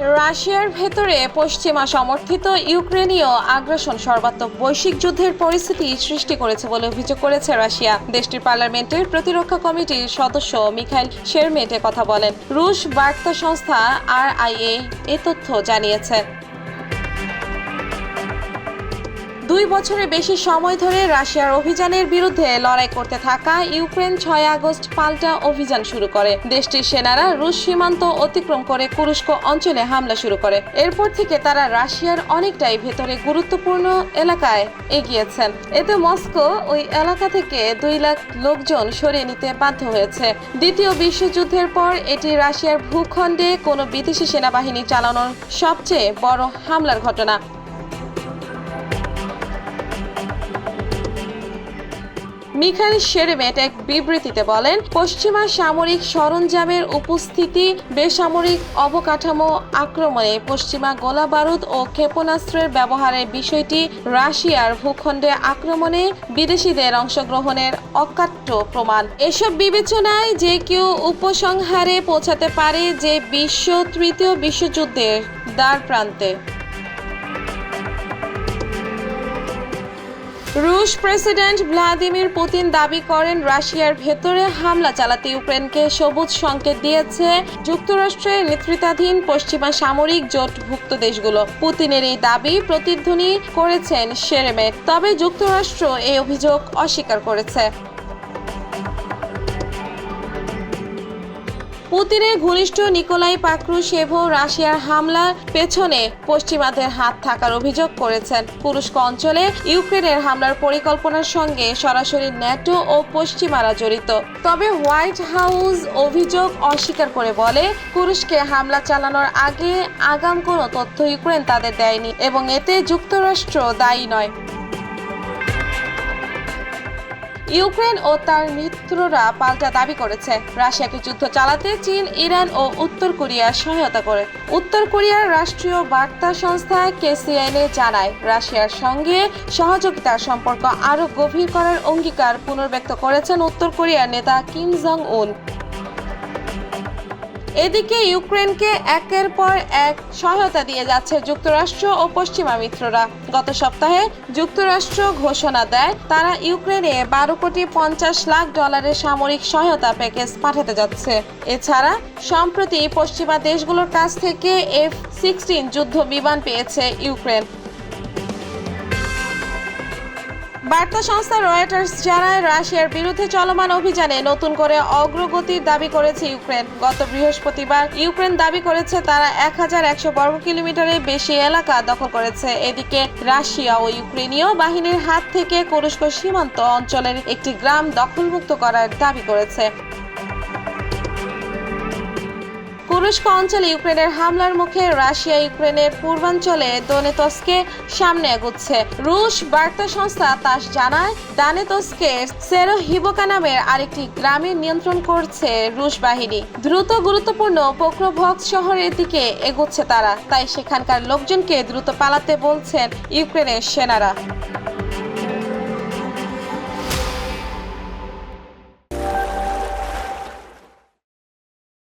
রাশিয়ার ভেতরে পশ্চিমা সমর্থিত ইউক্রেনীয় আগ্রাসন সর্বাত্মক বৈশ্বিক যুদ্ধের পরিস্থিতি সৃষ্টি করেছে বলে অভিযোগ করেছে রাশিয়া। দেশটির পার্লামেন্টের প্রতিরক্ষা কমিটির সদস্য মিখাইল শেরমেটে কথা বলেন। রুশ বার্তা সংস্থা আর আই এ তথ্য জানিয়েছে। দুই বছরের বেশি সময় ধরে রাশিয়ার অভিযানের বিরুদ্ধে লড়াই করতে থাকা ইউক্রেন ছয় আগস্ট পাল্টা অভিযান শুরু করে। দেশটির সেনারা রুশ সীমান্ত অতিক্রম করে কুরুস্ক অঞ্চলে হামলা শুরু করে। এরপর থেকে তারা রাশিয়ার অনেকটাই ভেতরে গুরুত্বপূর্ণ এলাকায় এগিয়েছেন। এতে মস্কো ওই এলাকা থেকে দুই লাখ লোকজন সরিয়ে নিতে বাধ্য হয়েছে। দ্বিতীয় বিশ্বযুদ্ধের পর এটি রাশিয়ার ভূখণ্ডে কোনো বিদেশি সেনাবাহিনী চালানোর সবচেয়ে বড় হামলার ঘটনা। মিখাইল শেরেমেট এক বিবৃতিতে বলেন, পশ্চিমা সামরিক সরঞ্জামের উপস্থিতি, বেসামরিক অবকাঠামো আক্রমণে পশ্চিমা গোলা বারুদ ও ক্ষেপণাস্ত্রের ব্যবহারের বিষয়টি রাশিয়ার ভূখণ্ডে আক্রমণে বিদেশিদের অংশগ্রহণের অকাট্য প্রমাণ। এসব বিবেচনায় যে কেউ উপসংহারে পৌঁছাতে পারে যে বিশ্ব তৃতীয় বিশ্বযুদ্ধের দ্বার প্রান্তে রুশ প্রেসিডেন্ট ভ্লাদিমির পুতিন দাবি করেন রাশিয়ার ভেতরে হামলা চালাতে ইউক্রেনকে সবুজ সংকেত দিয়েছে যুক্তরাষ্ট্রের নেতৃত্বাধীন পশ্চিমা সামরিক জোটভুক্ত দেশগুলো। পুতিনের এই দাবি প্রতিধ্বনি করেছেন শেরেমে তবে যুক্তরাষ্ট্র এই অভিযোগ অস্বীকার করেছে। পুতিনের ঘনিষ্ঠ নিকোলাই পাক্রুশেভো রাশিয়ার হামলার পেছনে পশ্চিমাদের হাত থাকার অভিযোগ করেছেন। তুরস্ক অঞ্চলে ইউক্রেনের হামলার পরিকল্পনার সঙ্গে সরাসরি ন্যাটো ও পশ্চিমারা জড়িত। তবে হোয়াইট হাউস অভিযোগ অস্বীকার করে বলে, তুরস্কে হামলা চালানোর আগে আগাম কোনো তথ্য ইউক্রেন তাদের দেয়নি এবং এতে যুক্তরাষ্ট্র দায়ী নয়। ইউক্রেন ও তার মিত্ররা পাল্টা দাবি করেছে। রাশিয়াকে যুদ্ধ চালাতে চীন, ইরান ও উত্তর কোরিয়া সহায়তা করে। উত্তর কোরিয়ার রাষ্ট্রীয় বার্তা সংস্থা কেসিএনএ জানায়, রাশিয়ার সঙ্গে সহযোগিতার সম্পর্ক আরও গভীর করার অঙ্গীকার পুনর্ব্যক্ত করেছেন উত্তর কোরিয়ার নেতা কিম জং উন এদিকে ইউক্রেনকে একের পর এক সহায়তা দিয়ে যাচ্ছে যুক্তরাষ্ট্র ও পশ্চিমা মিত্ররা। গত সপ্তাহে যুক্তরাষ্ট্র ঘোষণা দেয়, তারা ইউক্রেনে বারো কোটি পঞ্চাশ লাখ ডলারের সামরিক সহায়তা প্যাকেজ পাঠাতে যাচ্ছে। এছাড়া, সম্প্রতি পশ্চিমা দেশগুলোর কাছ থেকে এফ সিক্সটিন যুদ্ধ বিমান পেয়েছে ইউক্রেন। বার্তা সংস্থা রয়টার্স জানায়, রাশিয়ার বিরুদ্ধে চলমান অভিযানে নতুন করে অগ্রগতির দাবি করেছে ইউক্রেন। গত বৃহস্পতিবার ইউক্রেন দাবি করেছে, তারা এক হাজার একশো বর্গ কিলোমিটারের বেশি এলাকা দখল করেছে। এদিকে রাশিয়া ও ইউক্রেনীয় বাহিনীর হাত থেকে কুরস্ক সীমান্ত অঞ্চলের একটি গ্রাম দখলমুক্ত করার দাবি করেছে। কুরস্ক অঞ্চলে ইউক্রেনের হামলার মুখে রাশিয়া ইউক্রেনের পূর্বাঞ্চলে দোনেতস্কে সামনে এগুচ্ছে। রুশ বার্তা সংস্থা তাস জানায় দানেতস্কের সেরো হিবোকা নামের আরেকটি গ্রামে নিয়ন্ত্রণ করছে রুশ বাহিনী। দ্রুত গুরুত্বপূর্ণ পোক্রোভক্স শহরের দিকে এগুচ্ছে তারা। তাই সেখানকার লোকজনকে দ্রুত পালাতে বলছেন ইউক্রেনের সেনারা।